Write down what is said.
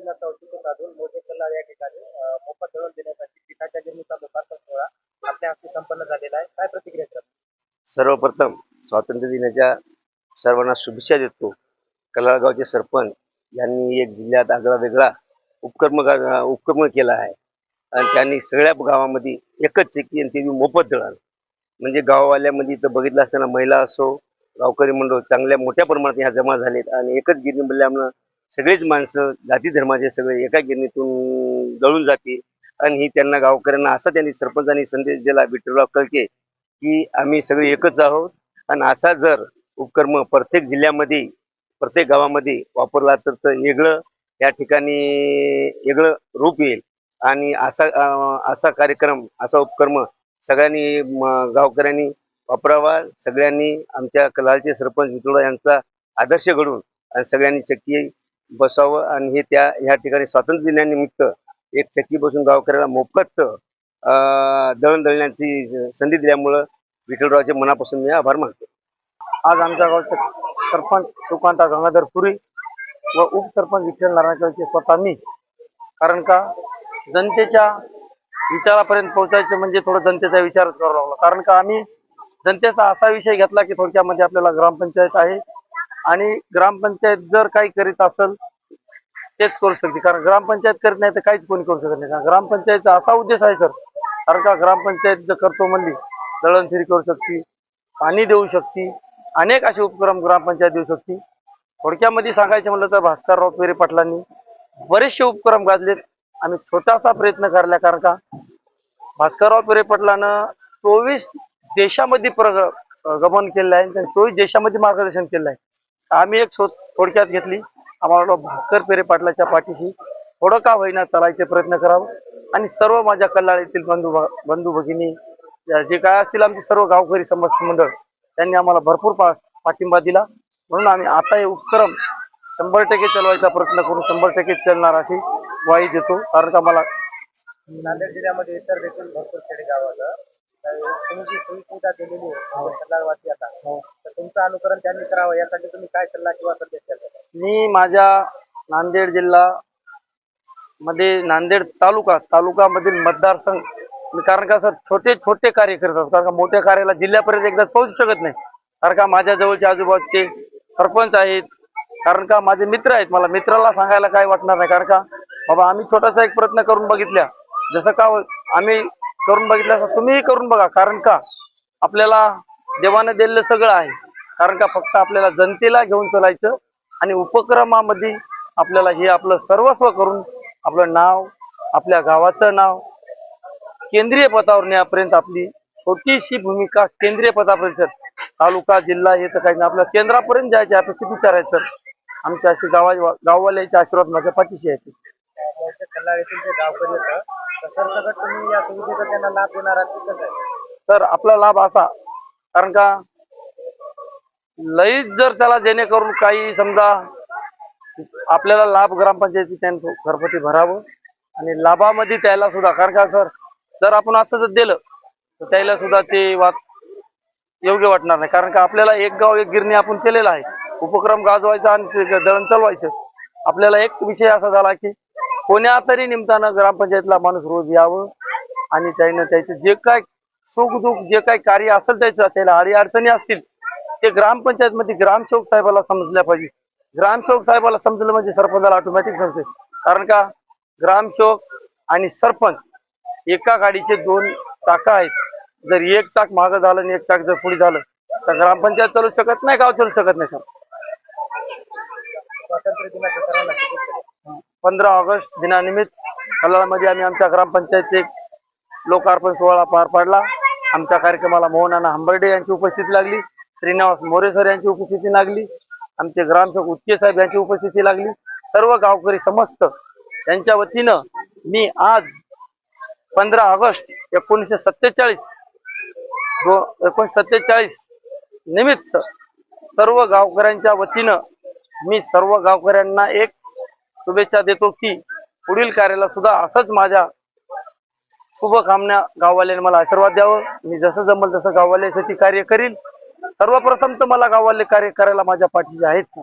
पद्धतीनं औचित्य साधून मोजे कल्ला या ठिकाणी मोफत दळण देण्यासाठी पिठाच्या गिरणीचा लोकार्पण सोहळा आपल्या हस्ते संपन्न झालेला आहे. काय प्रतिक्रिया सर सर्वप्रथम स्वातंत्र्य दिनाच्या सर्वांना शुभेच्छा देतो. कलाळगावचे सरपंच यांनी एक जिल्ह्यात आगळा वेगळा उपक्रम उपक्रम केला आहे. आणि त्यांनी सगळ्या गावामध्ये एकच चक्की आणि ते मोफत दळण. म्हणजे गाववाल्यामध्ये इथं बघितलं असताना महिला असो गावकरी मंडळ चांगल्या मोठ्या प्रमाणात ह्या जमा झालेत आणि एकच गिरणी बनल्यामुळं सगळेच माणसं जाती धर्माचे सगळे एका गिरणीतून जळून जातील. आणि ही त्यांना गावकऱ्यांना असा त्यांनी सरपंचांनी संदेश दिला विठ्ठलराव कळके की आम्ही सगळे एकच आहोत. आणि असा जर उपक्रम प्रत्येक जिल्ह्यामध्ये प्रत्येक गावामध्ये वापरला तर तर वेगळं या ठिकाणी वेगळं रूप येईल. आणि असा असा कार्यक्रम असा उपक्रम सगळ्यांनी म, गावकऱ्यांनी वापरावा. सगळ्यांनी आमच्या कलाचे सरपंच विठोबा यांचा आदर्श घडून आणि सगळ्यांनी चक्की बसावं आणि हे त्या ह्या ठिकाणी स्वातंत्र्य दिनानिमित्त एक चक्की बसून गावकऱ्याला मोफत अं, दळण दळण्याची संधी दिल्यामुळं विठ्ठलरावचे मनापासून मी आभार मानतो. आज आमच्या गावचे सरपंच सुकांता गंगाधर पुरी व उपसरपंच विठ्ठल नारायणचे स्वतः मी. कारण का? जनतेच्या विचारापर्यंत पोहोचायचं म्हणजे थोडं जनतेचा विचारच करावा लागला. कारण का? आम्ही जनतेचा असा विषय घेतला की थोडक्यामध्ये आपल्याला ग्रामपंचायत आहे आणि ग्रामपंचायत जर काही करीत असेल तेच करू शकते. कारण ग्रामपंचायत करीत नाही तर काहीच कोणी करू शकत नाही. ग्रामपंचायतचा असा उद्देश आहे सर. कारण का? ग्रामपंचायत जर करतो म्हणली दळणफिरी करू शकते पाणी देऊ शकते अनेक असे उपक्रम ग्रामपंचायत देऊ शकते. थोडक्यामध्ये सांगायचं म्हणलं तर भास्करराव पेरे पाटलांनी बरेचसे उपक्रम गाजलेत. आम्ही छोटासा प्रयत्न करला कारण का? भास्करराव पेरे पाटलानं चोवीस देशामध्ये प्रग गमन केलेलं आहे आणि चोवीस देशामध्ये मार्गदर्शन केलं आहे. आम्ही एक शोध थोडक्यात घेतली. आम्हाला भास्कर पेरे पाटलाच्या पाठीशी थोडं का होईना चालायचे प्रयत्न करावं. आणि सर्व माझ्या कल्लाळीतील बंधू बंधू भगिनी जे काय असतील आमचे सर्व गावकरी समस्त मंडळ त्यांनी आम्हाला भरपूर पा पाठिंबा दिला. म्हणून आम्ही आता हे उपक्रम शंभर टक्के चालवायचा प्रयत्न करून शंभर टक्के चालणार अशी ग्वाही देतो. कारण का मला नांदेड जिल्ह्यामध्ये इतर देखील भरपूर खेडेगावात तुम्ही जी सोयी सुविधा दिलेली आहे कल्याणवासी आता तर तुमचं अनुकरण त्यांनी करावं यासाठी तुम्ही काय सल्ला किंवा संदेश द्याल? मी माझ्या नांदेड जिल्हा मध्ये नांदेड तालुका तालुकामधील मतदारसंघ कारण का सर छोटे छोटे कार्य करत असतो कारण का मोठ्या कार्याला जिल्ह्यापर्यंत एकदा पोहोचू शकत नाही. कारण का माझ्या जवळचे आजूबाजूचे सरपंच आहेत कारण का माझे मित्र आहेत मला मित्राला सांगायला काय वाटणार नाही कारण का बाबा आम्ही छोटासा एक प्रयत्न करून बघितल्या जसं का आम्ही करून बघितलं असं तुम्हीही करून बघा कारण का आपल्याला देवानं दिलेलं सगळं आहे. कारण का फक्त आपल्याला जनतेला घेऊन चालायचं आणि उपक्रमामध्ये आपल्याला हे आपलं सर्वस्व करून आपलं नाव आपल्या गावाचं नाव केंद्रीय पदावर नेण्यापर्यंत आपली छोटीशी भूमिका केंद्रीय पदापर्यंत तालुका जिल्हा हे तर काही नाही. आपल्या केंद्रापर्यंत जायचे आपण किती विचारायचं? आमच्या अशी गावा गाववाल्याचे आशीर्वाद माझ्या पाठीशी आहेत. तुम्ही या सुविधेचा त्यांना लाभ देणार आहात तर आपला लाभ असा कारण का लईच जर त्याला जेणेकरून काही समजा आपल्याला लाभ ग्रामपंचायती त्यांचं घरपती भरावं आणि लाभामध्ये त्याला सुद्धा कारण का सर जर आपण असं जर दिलं तर त्याला सुद्धा ते वाट योग्य वाटणार नाही. कारण का आपल्याला एक गाव एक गिरणी आपण केलेला आहे. उपक्रम गाजवायचा आणि ते दळण चालवायचं. आपल्याला एक विषय असा झाला की कोण्या तरी निमित्तानं ग्रामपंचायतला माणूस रोज यावं आणि त्यानं त्याचे जे काय सुख दुःख जे काही कार्य असेल त्याचं त्याला अडी अडचणी असतील ते ग्रामपंचायत मध्ये ग्रामसेवक साहेबाला समजल्या पाहिजे. ग्रामसेवक साहेबाला समजलं म्हणजे सरपंचाला ऑटोमॅटिक समजते. कारण का? ग्रामसेवक आणि सरपंच एका गाडीचे दोन चाका आहेत. जर एक चाक मागं झालं आणि एक चाक जर पुढे झालं तर ग्रामपंचायत चालू शकत नाही गाव चालू शकत नाही सर. स्वातंत्र्य दिनाच्या पंधरा ऑगस्ट दिनानिमित्त कल्याणमध्ये आम्ही आमच्या ग्रामपंचायतचे लोकार्पण सोहळा पार पाडला. आमच्या कार्यक्रमाला मोहनाना हंबर्डे यांची उपस्थिती लागली. श्रीनिवास मोरे सर यांची उपस्थिती लागली. आमचे ग्रामसेवक उत्के साहेब यांची उपस्थिती लागली. सर्व गावकरी समस्त यांच्या वतीनं मी आज पंधरा ऑगस्ट एकोणीसशे सत्तेचाळीस एकोणीसशे सत्तेचाळीस निमित्त सर्व गावकऱ्यांच्या वतीनं मी सर्व गावकऱ्यांना एक शुभेच्छा देतो की पुढील कार्याला सुद्धा असंच माझ्या शुभकामना गाववाल्याने मला आशीर्वाद द्यावं. मी जसं जमल तसं गाववाल्यासाठी कार्य करील सर्वप्रथम तर मला गाववाले कार्य करायला माझ्या पाठीचे आहेत.